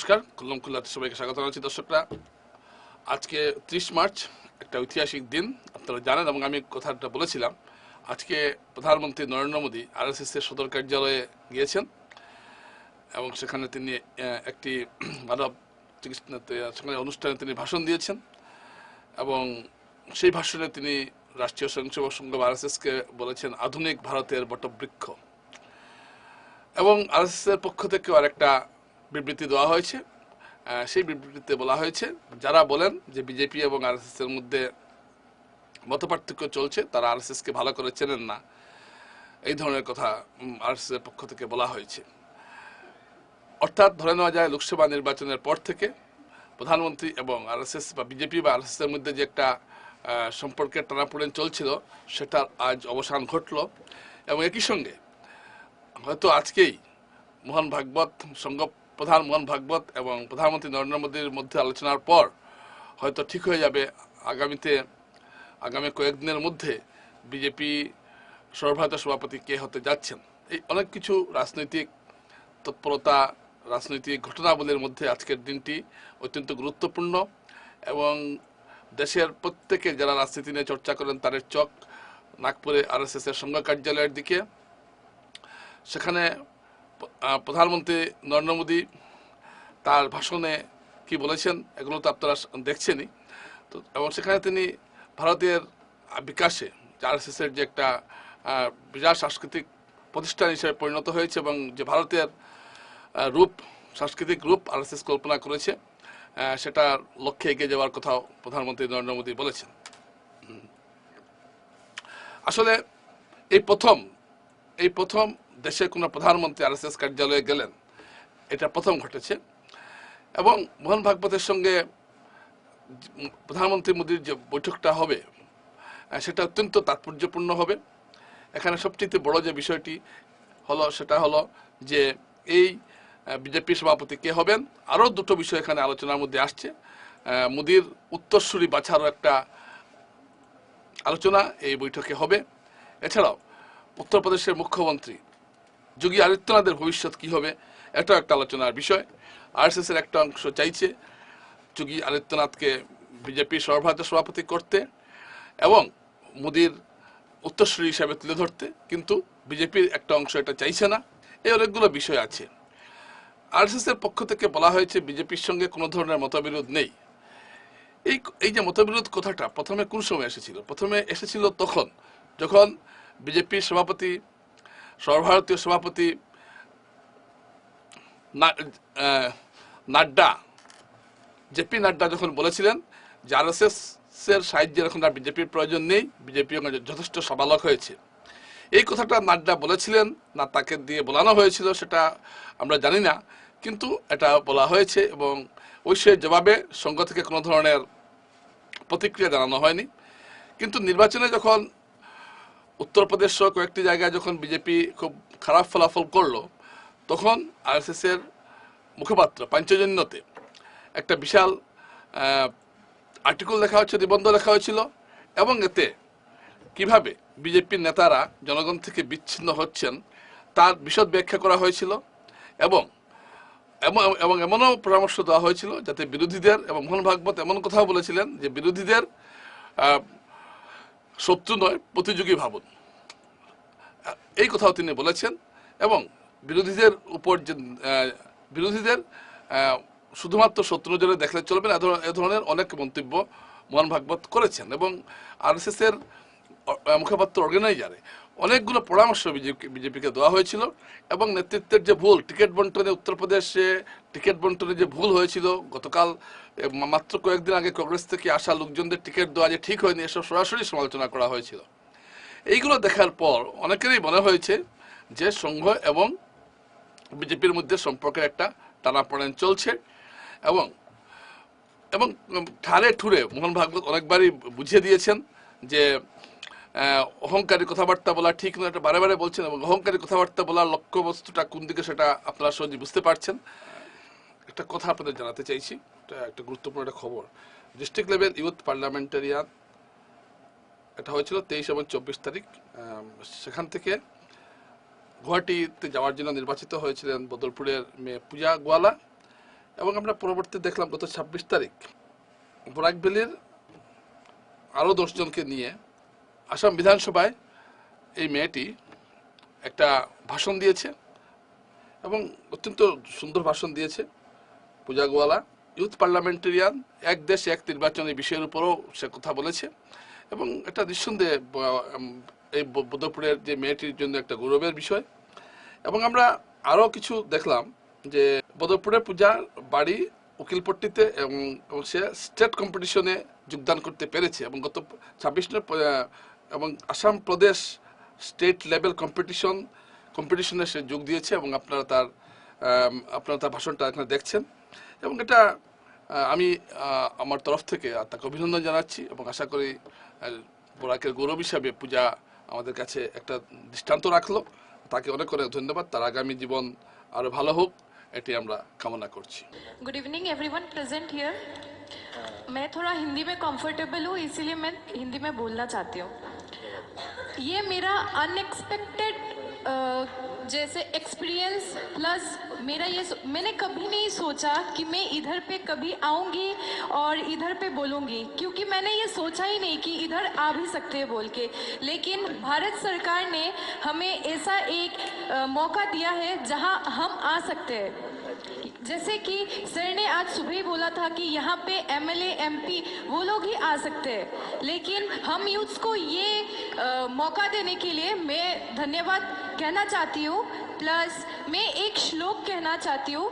নমস্কার, খুল্লম খুল্লাতে সবাইকে স্বাগত জানাচ্ছি দর্শকরা। আজকে ত্রিশ মার্চ, একটা ঐতিহাসিক দিন, আপনারা জানেন এবং আমি কথাটা বলেছিলাম। আজকে প্রধানমন্ত্রী নরেন্দ্র মোদী আরএসএস এর সদর কার্যালয়ে গিয়েছেন এবং সেখানে তিনি একটি মানব চিকিৎসা সেখানে অনুষ্ঠানে তিনি ভাষণ দিয়েছেন এবং সেই ভাষণে তিনি রাষ্ট্রীয় স্বয়ংসেবক সংঘ আর আরএসএসকে বলেছেন, আধুনিক ভারতের বটবৃক্ষ। এবং এর পক্ষ থেকেও আরেকটা বিবৃতি দেওয়া হয়েছে। সেই বিবৃতিতে বলা হয়েছে, যারা বলেন যে বিজেপি এবং আরএসএস এর মধ্যে মতপার্থক্য চলছে, তারা আরএসএস কে ভালো করে চেনেন না। এই ধরনের কথা আরএসএস এর পক্ষ থেকে বলা হয়েছে। অর্থাৎ ধরে নেওয়া যায়, লোকসভা নির্বাচনের পর থেকে প্রধানমন্ত্রী এবং আরএসএস বা বিজেপি বা আরএসএস এর মধ্যে যে একটা সম্পর্কের টানাপোড়েন চলছিল, সেটার আজ অবসান ঘটলো। এবং একই সঙ্গে হয়তো আজকেই মোহন ভাগবত সংঘ প্রধান মোহন ভাগবত এবং প্রধানমন্ত্রী নরেন্দ্র মোদীর মধ্যে আলোচনার পর হয়তো ঠিক হয়ে যাবে আগামীতে, আগামী কয়েকদিনের মধ্যে বিজেপি সর্বভারতীয় সভাপতি কে হতে যাচ্ছেন। এই অনেক কিছু রাজনৈতিক তৎপরতা, রাজনৈতিক ঘটনাবলীর মধ্যে আজকের দিনটি অত্যন্ত গুরুত্বপূর্ণ এবং দেশের প্রত্যেকে যারা রাজনীতি নিয়ে চর্চা করেন তাদের চোখ, নাগপুরে আরএসএস এর সংঘ কার্যালয়ের দিকে। সেখানে প্রধানমন্ত্রী নরেন্দ্র মোদী তার ভাষণে কি বলেছেন, এগুলো তো আপনারা দেখছেনই। তো, এবং সেখানে তিনি ভারতের বিকাশে আরএসএস এর যে একটা বিরাট সাংস্কৃতিক প্রতিষ্ঠান হিসেবে পরিণত হয়েছে এবং যে ভারতের রূপ, সাংস্কৃতিক রূপ আরএসএস কল্পনা করেছে সেটার লক্ষ্যে এগিয়ে যাওয়ার কথাও প্রধানমন্ত্রী নরেন্দ্র মোদী বলেছেন। আসলে এই প্রথম এই প্রথম দেশের কোনো প্রধানমন্ত্রী আরএসএস কার্যালয়ে গেলেন। এটা প্রথম ঘটেছে। এবং মোহন ভাগবতের সঙ্গে প্রধানমন্ত্রী মোদীর যে বৈঠকটা হবে, সেটা অত্যন্ত তাৎপর্যপূর্ণ হবে। এখানে সবচেয়ে বড় যে বিষয়টি হলো, সেটা হলো যে এই বিজেপি সভাপতি কে হবেন, আরও দুটো বিষয় এখানে আলোচনার মধ্যে আসছে। মোদীর উত্তরসূরি বাছারও একটা আলোচনা এই বৈঠকে হবে। এছাড়াও উত্তরপ্রদেশের মুখ্যমন্ত্রী যোগী আদিত্যনাথের ভবিষ্যৎ কি হবে, এটাও একটা আলোচনার বিষয়। আরএসএস এর একটা অংশ চাইছে যোগী আদিত্যনাথকে বিজেপির সর্বভারতীয় সভাপতি করতে এবং মোদীর উত্তরসূরি হিসাবে তুলে ধরতে, কিন্তু বিজেপির একটা অংশ এটা চাইছে না। এই অনেকগুলো বিষয় আছে। আরএসএস এর পক্ষ থেকে বলা হয়েছে বিজেপির সঙ্গে কোনো ধরনের মতবিরোধ নেই। এই এই যে মতবিরোধ কথাটা প্রথমে কোন সময় এসেছিল? প্রথমে এসেছিল তখন, যখন বিজেপির সভাপতি সর্বভারতীয় সভাপতি নাড্ডা জেপি নাড্ডা যখন বলেছিলেন যে আরএসএস এর সাহায্যের এখন আর বিজেপির প্রয়োজন নেই, বিজেপি যথেষ্ট সবালক হয়েছে। এই কথাটা নাড্ডা বলেছিলেন, না তাকে দিয়ে বলানো হয়েছিল সেটা আমরা জানি না, কিন্তু এটা বলা হয়েছে এবং ওই সে জবাবে সংঘ থেকে কোনো ধরনের প্রতিক্রিয়া জানানো হয়নি। কিন্তু নির্বাচনে যখন উত্তরপ্রদেশ সহ কয়েকটি জায়গায় যখন বিজেপি খুব খারাপ ফলাফল করল, তখন আরএসএস এর মুখপাত্র পাঞ্চজন্যতে একটা বিশাল আর্টিকেল লেখা হচ্ছে নিবন্ধ লেখা হয়েছিল এবং এতে কীভাবে বিজেপির নেতারা জনগণ থেকে বিচ্ছিন্ন হচ্ছেন তার বিশদ ব্যাখ্যা করা হয়েছিল এবং এবং এমনও পরামর্শ দেওয়া হয়েছিল যাতে বিরোধীদের এবং মোহন ভাগবত এমন কথাও বলেছিলেন যে বিরোধীদের শত্রু নয় প্রতিযোগী ভাবুন। এই কথাও তিনি বলেছেন এবং বিরোধীদের উপর যে বিরোধীদের শুধুমাত্র শত্রু নজরে দেখলে চলবে না এ ধরনের অনেক মন্তব্য মোহন ভাগবত করেছেন এবং আরএসএস এর অ- আহ, মুখপাত্র অর্গানাইজারে অনেকগুলো পরামর্শ বিজেপি বিজেপিকে দেওয়া হয়েছিল এবং নেতৃত্বের যে ভুল টিকিট বন্টনে উত্তরপ্রদেশে টিকিট বন্টনে যে ভুল হয়েছিল, গতকাল মাত্র কয়েকদিন আগে কংগ্রেস থেকে আসা লোকজনদের টিকিট দেওয়া যে ঠিক হয়নি, এসব সরাসরি সমালোচনা করা হয়েছিল। এইগুলো দেখার পর অনেকেরই মনে হয়েছে যে সংঘ এবং বিজেপির মধ্যে সম্পর্কের একটা টানাপোড়েন চলছে এবং এবং ঠারে ঠুরে মোহন ভাগবত অনেকবারই বুঝিয়ে দিয়েছেন যে অহংকারী কথাবার্তা বলা ঠিক নয়, এটা বারে বারে বলছেন এবং অহংকারী কথাবার্তা বলার লক্ষ্যবস্তুটা কোন দিকে সেটা আপনারা সহজে বুঝতে পারছেন। একটা কথা আপনাদের জানাতে চাইছি, এটা একটা গুরুত্বপূর্ণ একটা খবর। ডিস্ট্রিক্ট লেভেল ইউথ পার্লামেন্টারিয়ান এটা হয়েছিল তেইশ এবং চব্বিশ তারিখ সেখান থেকে গুয়াহাটিতে যাওয়ার জন্য নির্বাচিত হয়েছিলেন বদলপুরের মেয়ে পূজা গোয়ালা এবং আমরা পরবর্তী দেখলাম গত ছাব্বিশ তারিখ, বরাকবেলির আরও দশজনকে নিয়ে আসাম বিধানসভায় এই মেয়েটি একটা ভাষণ দিয়েছে এবং অত্যন্ত সুন্দর ভাষণ দিয়েছে। পূজা গোয়ালা ইউথ পার্লামেন্টেরিয়ান এক দেশ এক নির্বাচনী বিষয়ের উপরও সে কথা বলেছে। এবং এটা নিঃসন্দেহে এই ব- বদরপুরের যে মেয়েটির জন্য একটা গৌরবের বিষয়। এবং আমরা আরও কিছু দেখলাম যে বদরপুরের পূজার বাড়ি উকিলপট্টিতে এবং সে স্টেট কম্পিটিশনে যোগদান করতে পেরেছে। এবং গত ছাব্বিশ এবং আসাম প্রদেশ স্টেট লেভেল কম্পিটিশন, কম্পিটিশনে সে যোগ দিয়েছে এবং আপনারা তার আপনারা তার ভাষণটা এখানে দেখছেন। এবং এটা আহ, আমি আহ, আমার তরফ থেকে তাকে অভিনন্দন জানাচ্ছি এবং আশা করি আহ, বরাকের গৌরব হিসাবে পূজা আমাদের কাছে একটা দৃষ্টান্ত রাখলো তাকে অনেক অনেক ধন্যবাদ তার আগামী জীবন আরো ভালো হোক এটি আমরা কামনা করছি good evening everyone present here मैं थोड़ा हिंदी में कंफर्टेबल हूँ इसीलिए मैं हिंदी में बोलना चाहती हूँ ये मेरा अनएक्सपेक्टेड जैसे एक्सपीरियंस प्लस मेरा ये मैंने कभी नहीं सोचा कि मैं इधर पे कभी आऊँगी और इधर पे बोलूँगी क्योंकि मैंने ये सोचा ही नहीं कि इधर आ भी सकते हैं बोल के। लेकिन भारत सरकार ने हमें ऐसा एक अ, मौका दिया है जहाँ हम आ सकते हैं। जैसे कि सर ने आज सुबह ही बोला था कि यहाँ पे एमएलए एमपी वो लोग ही आ सकते हैं। लेकिन हम यूथ्स को ये अ, मौका देने के लिए मैं धन्यवाद कहना चाहती हूँ प्लस मैं एक श्लोक कहना चाहती हूँ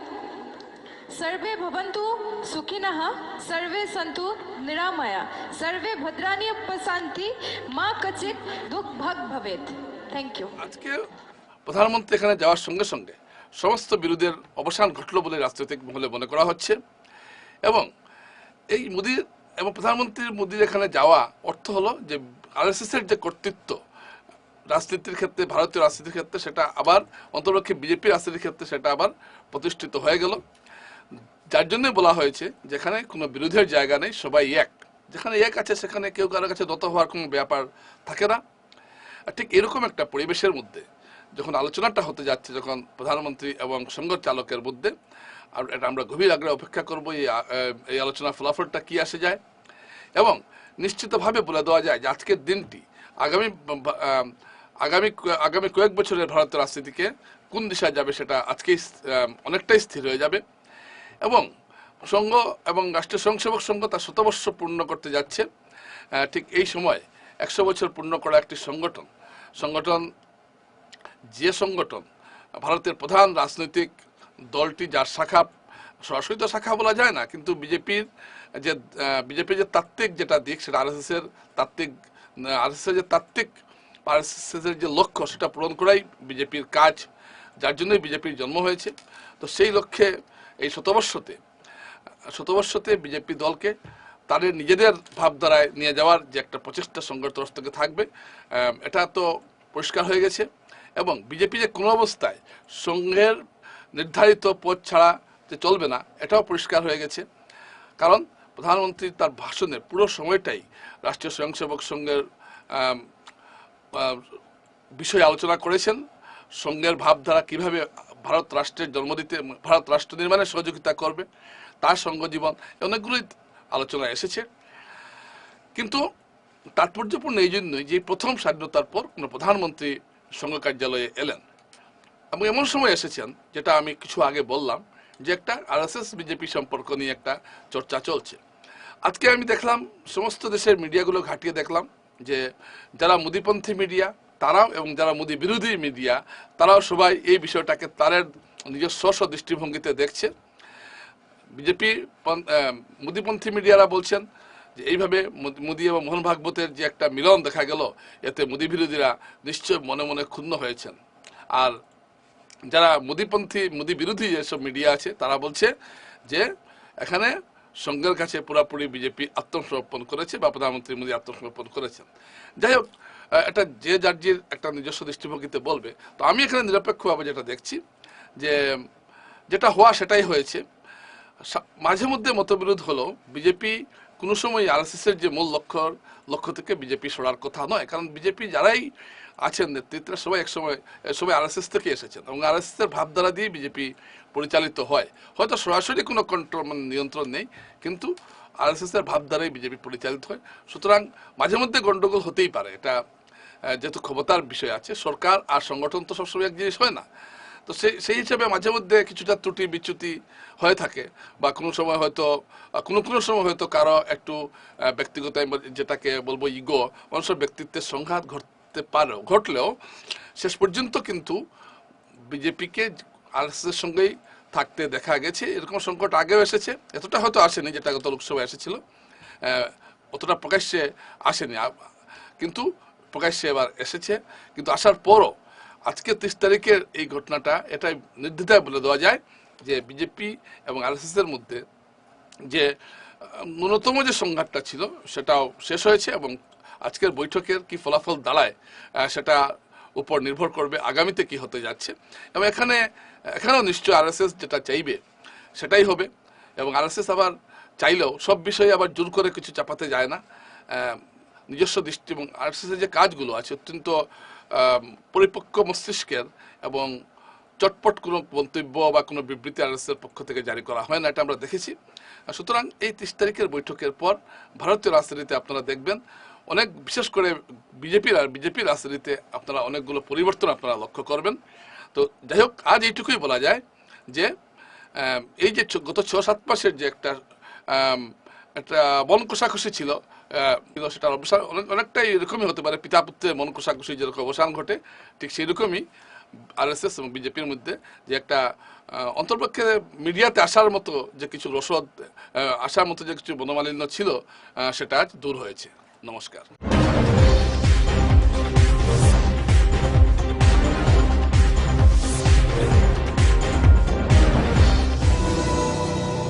सर्वे भवन्तु सुखिनः सर्वे सन्तु निरामया सर्वे भद्राणि पशान्ति माँ कचित दुख भग भवेत् थैंक यू আজকে প্রধানমন্ত্রী এখানে যাওয়ার সঙ্গে সঙ্গে সমস্ত বিরোধের অবসান ঘটলো বলে রাজনৈতিক মহলে মনে করা হচ্ছে এবং এই মোদির এবং প্রধানমন্ত্রীর মোদির এখানে যাওয়া অর্থ হলো যে আরএসএস এর যে কর্তৃত্ব রাজনীতির ক্ষেত্রে, ভারতীয় রাজনীতির ক্ষেত্রে সেটা আবার অন্তর্পক্ষে বিজেপি রাজনীতির ক্ষেত্রে সেটা আবার প্রতিষ্ঠিত হয়ে গেল। যার জন্য বলা হয়েছে যেখানে কোনো বিরোধের জায়গা নেই, সবাই এক। যেখানে এক আছে, সেখানে কেউ কারও কাছে নত হওয়ার কোনো ব্যাপার থাকে না। ঠিক এরকম একটা পরিবেশের মধ্যে যখন আলোচনাটা হতে যাচ্ছে, যখন প্রধানমন্ত্রী এবং সংঘ চালকের মধ্যে, আর এটা আমরা গভীর আগ্রহে অপেক্ষা করব এই আলোচনার ফলাফলটা কি আসে যায়। এবং নিশ্চিতভাবে বলে দেওয়া যায় যে আজকের দিনটি আগামী আগামী আগামী কয়েক বছরের ভারতের রাজনীতিকে কোন দিশায় যাবে সেটা আজকেই অনেকটাই স্থির হয়ে যাবে। এবং সংঘ এবং রাষ্ট্রীয় স্বয়ংসেবক সংঘ তার শতবর্ষ পূর্ণ করতে যাচ্ছে। ঠিক এই সময় একশো বছর পূর্ণ করা একটি সংগঠন। সংগঠন, যে সংগঠন ভারতের প্রধান রাজনৈতিক দলটি যার শাখা, সরাসরি তো শাখা বলা যায় না, কিন্তু বিজেপির যে বিজেপির যে তাত্ত্বিক যেটা দিক, সেটা আরএসএস এর তাত্ত্বিক আরএসএস এর যে তাত্ত্বিক আরএসএস যে লক্ষ্য, সেটা পূরণ করাই বিজেপির কাজ, যার জন্যই বিজেপির জন্ম হয়েছে। তো সেই লক্ষ্যে এই শতবর্ষতে শতবর্ষতে বিজেপি দলকে তাদের নিজেদের ভাবধারায় নিয়ে যাওয়ার যে একটা প্রচেষ্টা সংঘের তরফ থেকে থাকবে এটা তো পরিষ্কার হয়ে গেছে। এবং বিজেপি যে কোনো অবস্থায় সংঘের নির্ধারিত পথ ছাড়া যে চলবে না, এটাও পরিষ্কার হয়ে গেছে। কারণ প্রধানমন্ত্রী তার ভাষণের পুরো সময়টাই রাষ্ট্রীয় স্বয়ংসেবক সংঘের বিষয়ে আলোচনা করেছেন। সংঘের ভাবধারা কীভাবে ভারত রাষ্ট্রের জন্ম দিতে, ভারত রাষ্ট্র নির্মাণে সহযোগিতা করবে, তার সঙ্গ জীবন অনেকগুলোই আলোচনা এসেছে। কিন্তু তাৎপর্যপূর্ণ এই জন্যই যে প্রথম স্বাধীনতার পর কোনো প্রধানমন্ত্রী সংঘ কার্যালয়ে এলেন। এবং এমন সময় এসেছেন, যেটা আমি কিছু আগে বললাম, যে একটা আরএসএস বিজেপি সম্পর্ক নিয়ে একটা চর্চা চলছে। আজকে আমি দেখলাম, সমস্ত দেশের মিডিয়াগুলো ঘাটিয়ে দেখলাম যে যারা মুদিপন্থী মিডিয়া, তারাও এবং যারা মুদি বিরোধী মিডিয়া, তারাও সবাই এই বিষয়টাকে তাদের নিজস্ব স্ব দৃষ্টিভঙ্গিতে দেখছে। বিজেপি মুদিপন্থী মিডিয়ারা বলছেন যে এইভাবে মোদি- এবং মোহন ভাগবতের যে একটা মিলন দেখা গেল, এতে মোদি বিরোধীরা নিশ্চয় মনে মনে ক্ষুণ্ণ হয়েছেন। আর যারা মোদিপন্থী মোদি বিরোধী যেসব মিডিয়া আছে, তারা বলছে যে এখানে সংঘের কাছে পুরাপুরি বিজেপি আত্মসমর্পণ করেছে বা প্রধানমন্ত্রী মোদী আত্মসমর্পণ করেছেন। যাই হোক এটা যে যার একটা নিজস্ব দৃষ্টিভঙ্গিতে বলবে। তো আমি এখানে নিরপেক্ষভাবে যেটা দেখছি, যে যেটা হওয়া সেটাই হয়েছে। মাঝে মধ্যে মতবিরোধ হলো বিজেপি কোনো সময় আরএসএস এর যে মূল লক্ষ্য লক্ষ্য থেকে বিজেপি সরার কথা নয়, কারণ বিজেপি যারাই আছেন নেতৃত্বে সবাই একসময় সবাই আরএসএস থেকে এসেছেন এবং আরএসএস এর ভাবধারা দিয়ে বিজেপি পরিচালিত হয়। হয়তো সরাসরি কোনো কন্ট্রোল মানে নিয়ন্ত্রণ নেই, কিন্তু আরএসএস এর ভাবধারায় বিজেপি পরিচালিত হয়। সুতরাং মাঝে মধ্যে গণ্ডগোল হতেই পারে, এটা যেহেতু ক্ষমতার বিষয় আছে, সরকার আর সংগঠন তো সবসময় এক জিনিস হয় না। তো সেই সেই হিসাবে মাঝে মধ্যে কিছুটা ত্রুটি, বিচ্যুতি হয়ে থাকে বা কোনো সময় হয়তো কোনো কোনো সময় হয়তো কারও একটু ব্যক্তিগত যেটাকে বলব ইগো মানুষের ব্যক্তিত্বের সংঘাত ঘটতে পারেও ঘটলেও শেষ পর্যন্ত কিন্তু বিজেপিকে আরএসএস এর সঙ্গেই থাকতে দেখা গেছে। এরকম সংকট আগেও এসেছে, এতটা হয়তো আসেনি যেটা গত লোকসভায় এসেছিল অতটা প্রকাশ্যে আসেনি। কিন্তু প্রকাশ্যে এবার এসেছে, কিন্তু আসার পরও আজকে তিরিশ তারিখের এই ঘটনাটা, এটাই নির্দ্বিধায় বলে দেওয়া যায় যে বিজেপি এবং আরএসএস এর মধ্যে যে ন্যূনতম যে সংঘাতটা ছিল, সেটাও শেষ হয়েছে এবং আজকের বৈঠকের কি ফলাফল দাঁড়ায় সেটা উপর নির্ভর করবে আগামীতে কি হতে যাচ্ছে। এবং এখানে, এখানেও নিশ্চয় আরএসএস যেটা চাইবে, সেটাই হবে। এবং আরএসএস আবার চাইলেও সব বিষয়ে আবার জোর করে কিছু চাপাতে যায় না। নিজস্ব দৃষ্টি এবং আরএসএস এর যে কাজগুলো আছে, অত্যন্ত পরিপক্ক মস্তিষ্কের এবং চটপট কোনো মন্তব্য বা কোনো বিবৃতি আরএসএর পক্ষ থেকে জারি করা হয় না, এটা আমরা দেখেছি। সুতরাং এই তিরিশ তারিখের বৈঠকের পর ভারতীয় রাজনীতিতে আপনারা দেখবেন অনেক, বিশেষ করে বিজেপির আর বিজেপির রাজনীতিতে আপনারা অনেকগুলো পরিবর্তন আপনারা লক্ষ্য করবেন। তো যাই হোক, আজ এইটুকুই বলা যায় যে এই যে গত ছ, সাত মাসের যে একটা একটা বন কষাকষি ছিল সেটার অবসান অনেক- অনেকটাই এরকমই হতে পারে। পিতা পুত্রের মন কষাকষি যেরকম অবসান ঘটে, ঠিক সেই রকমই আরএসএস এবং বিজেপির মধ্যে যে একটা অন্তর্পক্ষে মিডিয়াতে আসার মতো যে কিছু রসদ আসার মতো যে কিছু বনমালিন্য ছিল সেটা আজ দূর হয়েছে। নমস্কার।